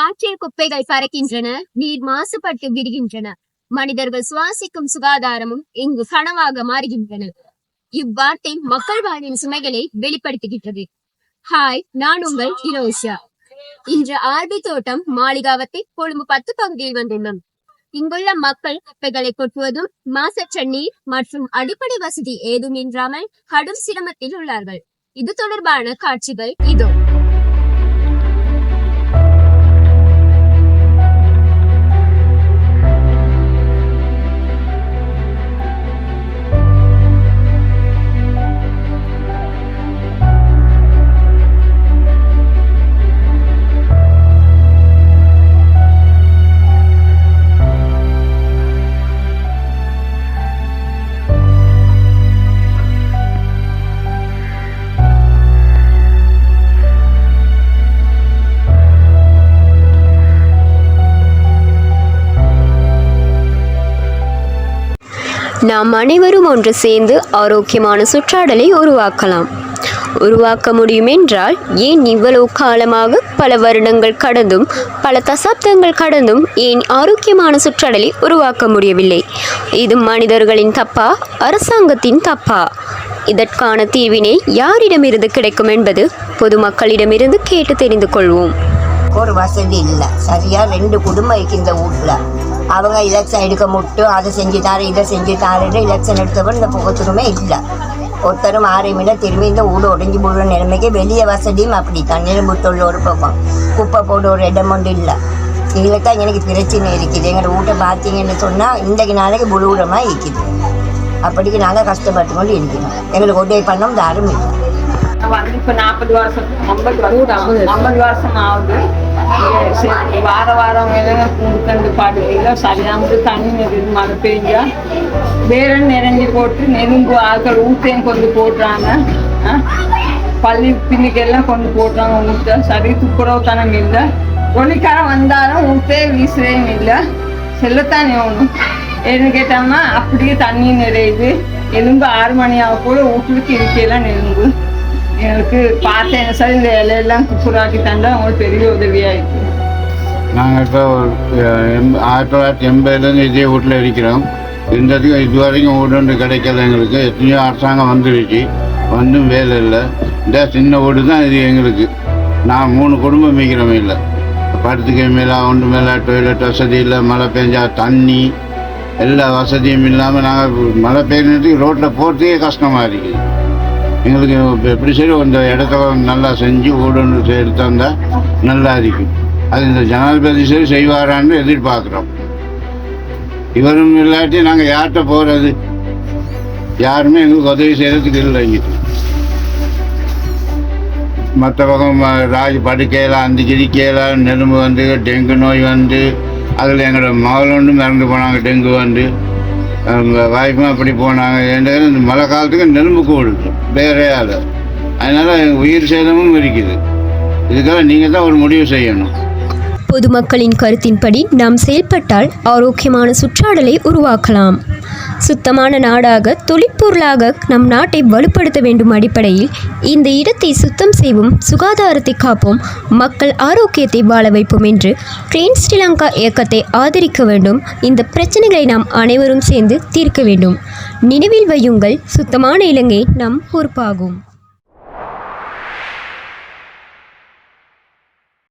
காற்றில் குப்பைகள் பறக்கின்றன நீர் மாசுபட்டு விடுகின்றன மனிதர்கள் சுவாசிக்கும் சுகாதாரமும் இங்கு கனவாக மாறுகின்றன. இவ்வார்த்தை மக்கள் வாழ்வின் சுமைகளை வெளிப்படுத்துகின்றது. ஹாய் நான் உங்கள் இரோஷா இன்று ஆர்பி தோட்டம் மாளிகாவத்தை கொழும்பு பத்து பகுதியில் வந்துள்ளோம். இங்குள்ள மக்கள் குப்பைகளை கொட்டுவதும் மாசற்ற நீர் மற்றும் அடிப்படை வசதி ஏதும் இன்றாமல் கடும் சிரமத்தில் உள்ளார்கள். இது தொடர்பான காட்சிகள் இதோ. நாம் அனைவரும் ஒன்று சேர்ந்து ஆரோக்கியமான சுற்றாடலை உருவாக்கலாம். உருவாக்க முடியும் என்றால் ஏன் இவ்வளவு காலமாக பல வருடங்கள் கடந்தும் பல தசாப்தங்கள் கடந்தும் ஏன் ஆரோக்கியமான சுற்றாடலை உருவாக்க முடியவில்லை? இது மனிதர்களின் தப்பா அரசாங்கத்தின் தப்பா? இதற்கான தீர்வினை யாரிடமிருந்து கிடைக்கும் என்பது பொதுமக்களிடமிருந்து கேட்டு தெரிந்து கொள்வோம். ஒரு வசதி இல்லை. சரியா ரெண்டு குடும்பம் இருக்கு இந்த வீட்டில் அவங்க எலெக்ஷன் எடுக்க முட்டு அதை செஞ்சு தாரு இதை செஞ்சு தாருன்னு எலெக்ஷன் எடுத்தவன் இந்த புகத்துக்குமே இல்லை. ஒருத்தரும் ஆரையுமில்ல திரும்பி இந்த ஊடு உடஞ்சி போடுற நிலைமைக்கு வெளியே வசதியும் அப்படி தான் நிலம்புத்தொழில் ஒரு பக்கம் குப்பை போட ஒரு இடம் ஒன்று இல்லை. இதில் தான் எனக்கு பிரச்சனை இருக்குது. எங்களோட வீட்டை பார்த்தீங்கன்னு சொன்னால் இன்றைக்கு நாளைக்கு புழுவுடமாக இருக்குது. அப்படிக்கு நாங்கள் கஷ்டப்பட்டு கொண்டு இருக்கிறோம். எங்களுக்கு உதவி பண்ணோம் யாரும் இல்லை. வந்து இப்போ நாற்பது வருஷம் ஐம்பது வருஷம் ஐம்பது வருஷம் ஆகுது. சரி, வார வாரம் எல்லாம் குண்டுக்கண்டு பாடுகையில் சரியாக தண்ணி நெருது மழை பெஞ்சா வேற நிறைஞ்சி போட்டு நெருங்கு ஆட்கள் ஊத்தையும் கொண்டு போடுறாங்க. பள்ளி பின்னுக்கெல்லாம் கொண்டு போடுறாங்க ஊற்ற சரி துப்புரவுத்தனம் இல்லை. ஒளிக்காரம் வந்தாலும் ஊத்தே வீசுறையும் இல்லை. செல்லத்தானே ஒன்றும் ஏன்னு கேட்டோம்னா அப்படியே தண்ணி நிறையுது. எலும்பு ஆறு மணி ஆக கூட வீட்டுக்கு இருக்கையெல்லாம் நெருங்கு. எனக்கு பார்த்தேன். சார் இந்த இலையெல்லாம் குப்புராக்கி தந்தால் அவங்களுக்கு பெரிய உதவியாக நாங்கள் இப்போ ஆயிரத்தி தொள்ளாயிரத்தி எண்பதுலேருந்து இதே வீட்டில் இருக்கிறோம். இருந்ததுக்கும் இது வரைக்கும் வீடு ஒன்று கிடைக்கல எங்களுக்கு. எத்தனையோ அரசாங்கம் வந்துடுச்சு வந்தும் வேலை இல்லை. இந்த சின்ன வீடு தான் இது எங்களுக்கு. நான் மூணு குடும்பம் மிக்கிறோம் இல்லை படுத்துக்கை மேலே ஒன்று மேலே டொய்லெட் வசதி இல்லை மழை பெஞ்சா தண்ணி எல்லா வசதியும் இல்லாமல் நாங்கள் மழை பெய்யறதுக்கு ரோட்டில் போகிறதுக்கே கஷ்டமாக இருக்குது. எங்களுக்கு எப்படி சரி இந்த இடத்த நல்லா செஞ்சு வீடு ஒன்று எடுத்து நல்லா இருக்கும். அது இந்த ஜனாதிபதி சரி செய்வாரான்னு எதிர்பார்க்குறோம். இவரும் இல்லாட்டி நாங்கள் யார்கிட்ட போகிறது யாருமே எங்களுக்கு உதவி செய்கிறதுக்கு இல்லை இங்கே. மற்ற பக்கம் ராஜ் படுக்கையில் அந்த கிரிக்கையில் நெரும்பு வந்து டெங்கு நோய் வந்து அதில் எங்களோட மகள் ஒன்று மறந்து போனாங்க டெங்கு வந்து. வாய்ப்பும் அப்படி போனாங்க. இந்த மழை காலத்துக்கு நெரும்பு கூடுது வேறே ஆள் அதனால் உயிர் சேதமும் இருக்குது. இதுக்காக நீங்கள் தான் ஒரு முடிவு செய்யணும். பொதுமக்களின் கருத்தின்படி நாம் செயல்பட்டால் ஆரோக்கியமான சுற்றாடலை உருவாக்கலாம். சுத்தமான நாடாக தொழிற்பொருளாக நம் நாட்டை வலுப்படுத்த வேண்டும் அடிப்படையில் இந்த இடத்தை சுத்தம் செய்வோம் சுகாதாரத்தை காப்போம் மக்கள் ஆரோக்கியத்தை வாழ வைப்போம் என்று கிரீன் ஸ்ரீலங்கா இயக்கத்தை ஆதரிக்க வேண்டும். இந்த பிரச்சனைகளை நாம் அனைவரும் சேர்ந்து தீர்க்க வேண்டும். நினைவில் வையுங்கள். சுத்தமான இலங்கை நம் பொறுப்பாகும்.